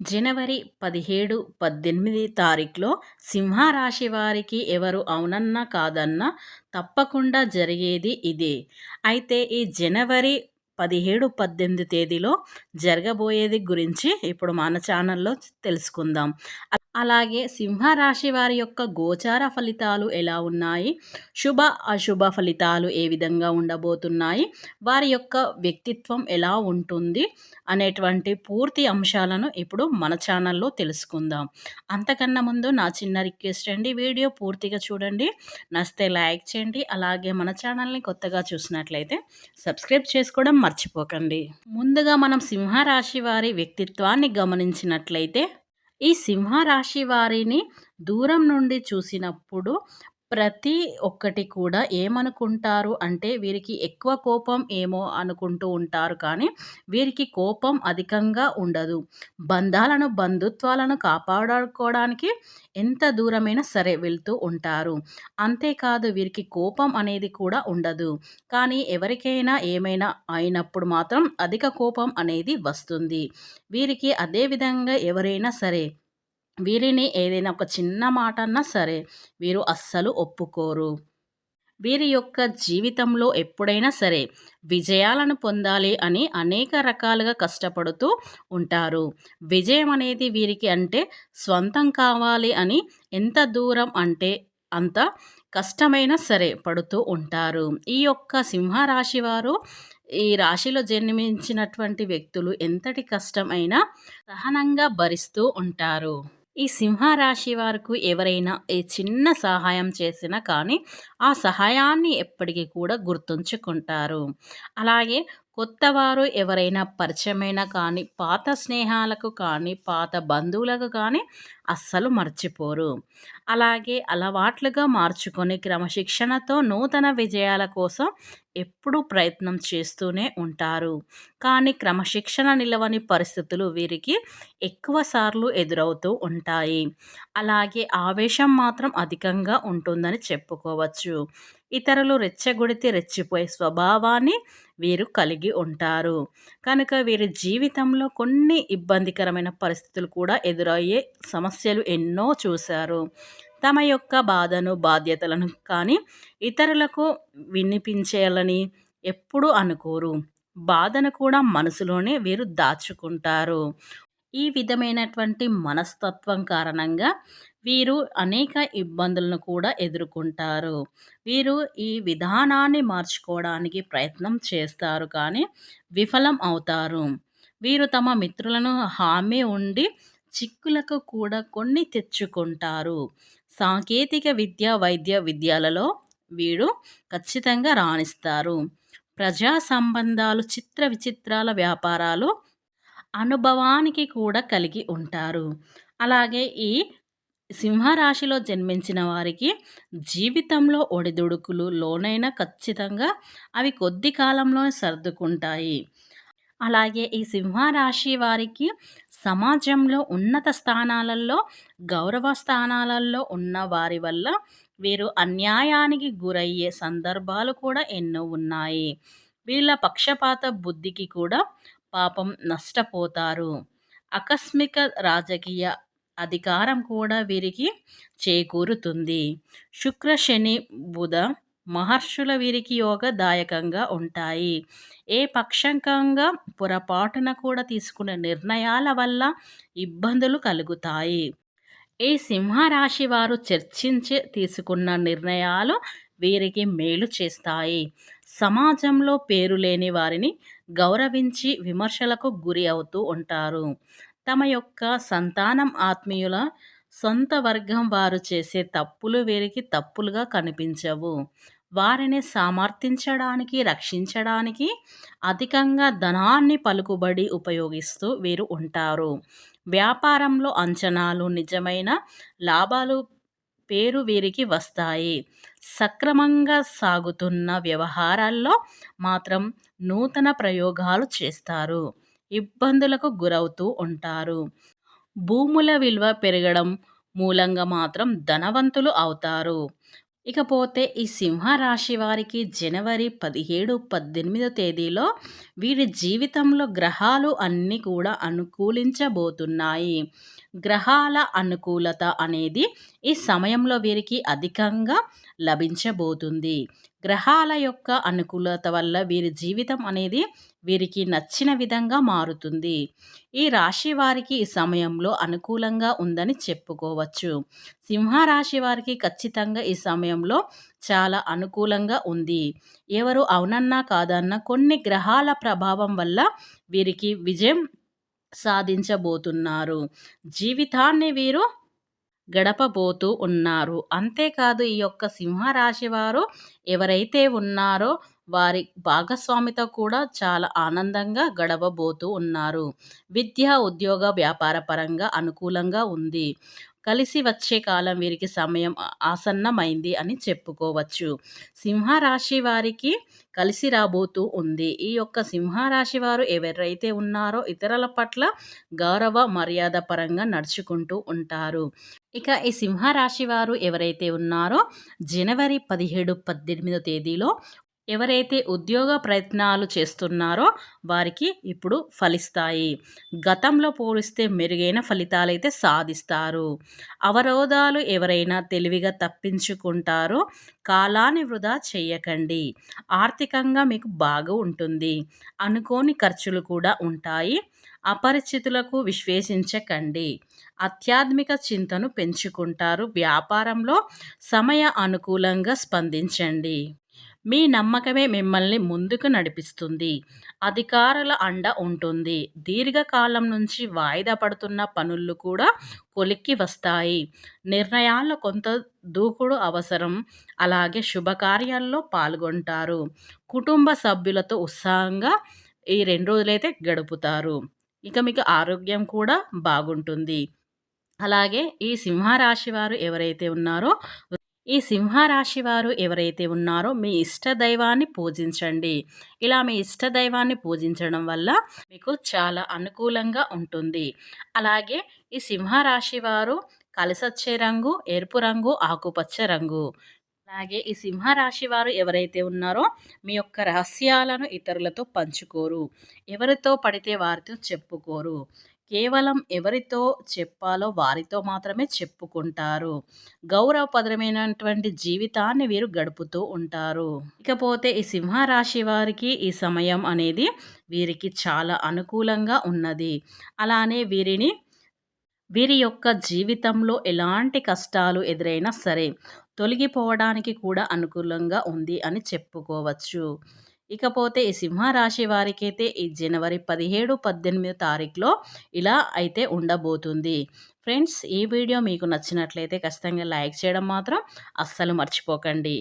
జనవరి పదిహేడు పద్దెనిమిది తారీఖులో సింహరాశి వారికి ఎవరు అవునన్నా కాదన్నా తప్పకుండా జరిగేది ఇదే. అయితే ఈ జనవరి పదిహేడు పద్దెనిమిది తేదీలో జరగబోయేది గురించి ఇప్పుడు మన ఛానల్లో తెలుసుకుందాం. అలాగే సింహరాశి వారి యొక్క గోచార ఫలితాలు ఎలా ఉన్నాయి? శుభ అశుభ ఫలితాలు ఏ విధంగా ఉండబోతున్నాయి? వారి యొక్క వ్యక్తిత్వం ఎలా ఉంటుంది? అనేటువంటి పూర్తి అంశాలను ఇప్పుడు మన ఛానల్లో తెలుసుకుందాం. అంతకన్నా ముందు నా చిన్న రిక్వెస్ట్ అండి వీడియో పూర్తిగా చూడండి. నస్తే లైక్ చేయండి అలాగే మన ఛానల్ని కొత్తగా చూసినట్లయితే సబ్స్క్రైబ్ చేసుకోవడం మర్చిపోకండి. ముందుగా మనం సింహరాశి వారి వ్యక్తిత్వాన్ని గమనించినట్లయితే ఈ సింహరాశి వారిని దూరం నుండి చూసినప్పుడు ప్రతి ఒక్కటి కూడా ఏమనుకుంటారు అంటే వీరికి ఎక్కువ కోపం ఏమో అనుకుంటూ ఉంటారు కానీ వీరికి కోపం అధికంగా ఉండదు. బంధాలను బంధుత్వాలను కాపాడుకోవడానికి ఎంత దూరమైనా సరే వెళ్తూ ఉంటారు. అంతేకాదు వీరికి కోపం అనేది కూడా ఉండదు. కానీ ఎవరికైనా ఏమైనా అయినప్పుడు మాత్రం అధిక కోపం అనేది వస్తుంది. వీరికి అదేవిధంగా ఎవరైనా సరే వీరిని ఏదైనా ఒక చిన్న మాట అన్నా సరే వీరు అస్సలు ఒప్పుకోరు. వీరి యొక్క జీవితంలో ఎప్పుడైనా సరే విజయాలను పొందాలి అని అనేక రకాలుగా కష్టపడుతూ ఉంటారు. విజయం అనేది వీరికి అంటే స్వంతం కావాలి అని ఎంత దూరం అంటే అంత కష్టమైనా సరే పడుతూ ఉంటారు. ఈ యొక్క సింహరాశి వారు ఈ రాశిలో జన్మించినటువంటి వ్యక్తులు ఎంతటి కష్టమైనా సహనంగా భరిస్తూ ఉంటారు. ఈ సింహరాశి వారికి ఎవరైనా ఏ చిన్న సహాయం చేసినా కానీ ఆ సహాయాన్ని ఎప్పటికీ కూడా గుర్తుంచుకుంటారు. అలాగే కొత్తవారు ఎవరైనా పరిచయమైన కానీ పాత స్నేహాలకు కానీ పాత బంధువులకు కానీ అస్సలు మర్చిపోరు. అలాగే అలవాట్లుగా మార్చుకొని క్రమశిక్షణతో నూతన విజయాల కోసం ఎప్పుడూ ప్రయత్నం చేస్తూనే ఉంటారు. కానీ క్రమశిక్షణ నిలవని పరిస్థితులు వీరికి ఎక్కువసార్లు ఎదురవుతూ ఉంటాయి. అలాగే ఆవేశం మాత్రం అధికంగా ఉంటుందని చెప్పుకోవచ్చు. ఇతరులు రెచ్చగొడితే రెచ్చిపోయే స్వభావాన్ని వీరు కలిగి ఉంటారు. కనుక వీరి జీవితంలో కొన్ని ఇబ్బందికరమైన పరిస్థితులు కూడా ఎదురయ్యే సమస్యలు ఎన్నో చూశారు. తమ యొక్క బాధను బాధ్యతలను కానీ ఇతరులకు వినిపించేయాలని ఎప్పుడూ అనుకోరు. బాధను కూడా మనసులోనే వీరు దాచుకుంటారు. ఈ విధమైనటువంటి మనస్తత్వం కారణంగా వీరు అనేక ఇబ్బందులను కూడా ఎదుర్కొంటారు. వీరు ఈ విధానాన్ని మార్చుకోవడానికి ప్రయత్నం చేస్తారు కానీ విఫలం అవుతారు. వీరు తమ మిత్రులను హామీ ఉండి చిక్కులకు కూడా కొన్ని తెచ్చుకుంటారు. సాంకేతిక విద్య వైద్య విద్యాలలో వీడు ఖచ్చితంగా రాణిస్తారు. ప్రజా సంబంధాలు చిత్ర విచిత్రాల వ్యాపారాలు అనుభవానికి కూడా కలిగి ఉంటారు. అలాగే ఈ సింహరాశిలో జన్మించిన వారికి జీవితంలో ఒడిదుడుకులు లోనైనా ఖచ్చితంగా అవి కొద్ది కాలంలో సర్దుకుంటాయి. అలాగే ఈ సింహరాశి వారికి సమాజంలో ఉన్నత స్థానాలలో గౌరవ స్థానాలలో ఉన్న వారి వల్ల వీరు అన్యాయానికి గురయ్యే సందర్భాలు కూడా ఎన్నో ఉన్నాయి. వీళ్ళ పక్షపాత బుద్ధికి కూడా పాపం నష్టపోతారు. ఆకస్మిక రాజకీయ అధికారం కూడా వీరికి చేకూరుతుంది. శుక్ర శని బుధ మహర్షుల వీరికి యోగదాయకంగా ఉంటాయి. ఏ పక్షంకంగా పొరపాటున కూడా తీసుకునే నిర్ణయాల వల్ల ఇబ్బందులు కలుగుతాయి. ఈ సింహరాశి వారు చర్చించి తీసుకున్న నిర్ణయాలు వీరికి మేలు చేస్తాయి. సమాజంలో పేరు లేని వారిని గౌరవించి విమర్శలకు గురి అవుతూ ఉంటారు. తమ యొక్క సంతానం ఆత్మీయుల సొంత వర్గం వారు చేసే తప్పులు వీరికి తప్పులుగా కనిపించవు. వారిని సమర్థించడానికి రక్షించడానికి అధికంగా ధనాన్ని పలుకుబడి ఉపయోగిస్తూ వీరు ఉంటారు. వ్యాపారంలో అంచనాలు నిజమైన లాభాలు పేరు వీరికి వస్తాయి. సక్రమంగా సాగుతున్న వ్యవహారాల్లో మాత్రం నూతన ప్రయోగాలు చేస్తారు. ఇబ్బందులకు గురవుతూ ఉంటారు. భూముల విలువ పెరగడం మూలంగా మాత్రం ధనవంతులు అవుతారు. ఇకపోతే ఈ సింహరాశి వారికి జనవరి పదిహేడు పద్దెనిమిదో తేదీలో వీరి జీవితంలో గ్రహాలు అన్నీ కూడా అనుకూలించబోతున్నాయి. గ్రహాల అనుకూలత అనేది ఈ సమయంలో వీరికి అధికంగా లభించబోతుంది. గ్రహాల యొక్క అనుకూలత వల్ల వీరి జీవితం అనేది వీరికి నచ్చిన విధంగా మారుతుంది. ఈ రాశి వారికి ఈ సమయంలో అనుకూలంగా ఉందని చెప్పుకోవచ్చు. సింహరాశి వారికి ఖచ్చితంగా ఈ సమయంలో చాలా అనుకూలంగా ఉంది. ఎవరు అవునన్నా కాదన్నా కొన్ని గ్రహాల ప్రభావం వల్ల వీరికి విజయం సాధించబోతున్నారు. జీవితాన్ని వీరు గడపబోతూ ఉన్నారు. అంతేకాదు ఈ యొక్క సింహరాశి వారు ఎవరైతే ఉన్నారో వారి భాగస్వామితో కూడా చాలా ఆనందంగా గడవబోతూ ఉన్నారు. విద్య ఉద్యోగ వ్యాపార పరంగా అనుకూలంగా ఉంది. కలిసి వచ్చే కాలం వీరికి సమయం ఆసన్నమైంది అని చెప్పుకోవచ్చు. సింహరాశి వారికి కలిసి రాబోతూ ఉంది. ఈ యొక్క సింహరాశి వారు ఎవరైతే ఉన్నారో ఇతరుల పట్ల గౌరవ మర్యాద పరంగా నడుచుకుంటూ ఉంటారు. ఇక ఈ సింహరాశి వారు ఎవరైతే ఉన్నారో జనవరి పదిహేడు పద్దెనిమిదో తేదీలో ఎవరైతే ఉద్యోగ ప్రయత్నాలు చేస్తున్నారో వారికి ఇప్పుడు ఫలిస్తాయి. గతంలో పోలిస్తే మెరుగైన ఫలితాలైతే సాధిస్తారు. అవరోధాలు ఎవరైనా తెలివిగా తప్పించుకుంటారో కాలాన్ని వృధా చేయకండి. ఆర్థికంగా మీకు బాగా ఉంటుంది. అనుకోని ఖర్చులు కూడా ఉంటాయి. అపరిచితులకు విశ్వేషించకండి ఆధ్యాత్మిక చింతను పెంచుకుంటారు. వ్యాపారంలో సమయ అనుకూలంగా స్పందించండి. మీ నమ్మకమే మిమ్మల్ని ముందుకు నడిపిస్తుంది. అధికారుల అండ ఉంటుంది. దీర్ఘకాలం నుంచి వాయిదా పడుతున్న పనులు కూడా కొలిక్కి వస్తాయి. నిర్ణయాల్లో కొంత దూకుడు అవసరం. అలాగే శుభకార్యాల్లో పాల్గొంటారు. కుటుంబ సభ్యులతో ఉత్సాహంగా ఈ రెండు రోజులైతే గడుపుతారు. ఇక మీకు ఆరోగ్యం కూడా బాగుంటుంది. అలాగే ఈ సింహరాశి వారు ఎవరైతే ఉన్నారో ఈ సింహరాశి వారు ఎవరైతే ఉన్నారో మీ ఇష్ట దైవాన్ని పూజించండి. ఇలా మీ ఇష్ట దైవాన్ని పూజించడం వల్ల మీకు చాలా అనుకూలంగా ఉంటుంది. అలాగే ఈ సింహరాశి వారు కలిసొచ్చే రంగు ఎరుపు రంగు ఆకుపచ్చ రంగు. అలాగే ఈ సింహరాశి వారు ఎవరైతే ఉన్నారో మీ యొక్క రహస్యాలను ఇతరులతో పంచుకోరు. ఎవరితో పడితే వారితో చెప్పుకోరు. కేవలం ఎవరితో చెప్పాలో వారితో మాత్రమే చెప్పుకుంటారు. గౌరవపరమైనటువంటి జీవితాన్ని వీరు గడుపుతూ ఉంటారు. ఇకపోతే ఈ సింహరాశి వారికి ఈ సమయం అనేది వీరికి చాలా అనుకూలంగా ఉన్నది. అలానే వీరిని వీరి యొక్క జీవితంలో ఎలాంటి కష్టాలు ఎదురైనా సరే తొలగిపోవడానికి కూడా అనుకూలంగా ఉంది అని చెప్పుకోవచ్చు. ఇకపోతే ఈ సింహరాశి వారికైతే ఈ జనవరి పదిహేడు పద్దెనిమిది తారీఖులో ఇలా అయితే ఉండబోతుంది. ఫ్రెండ్స్ ఈ వీడియో మీకు నచ్చినట్లయితే ఖచ్చితంగా లైక్ చేయడం మాత్రం అస్సలు మర్చిపోకండి.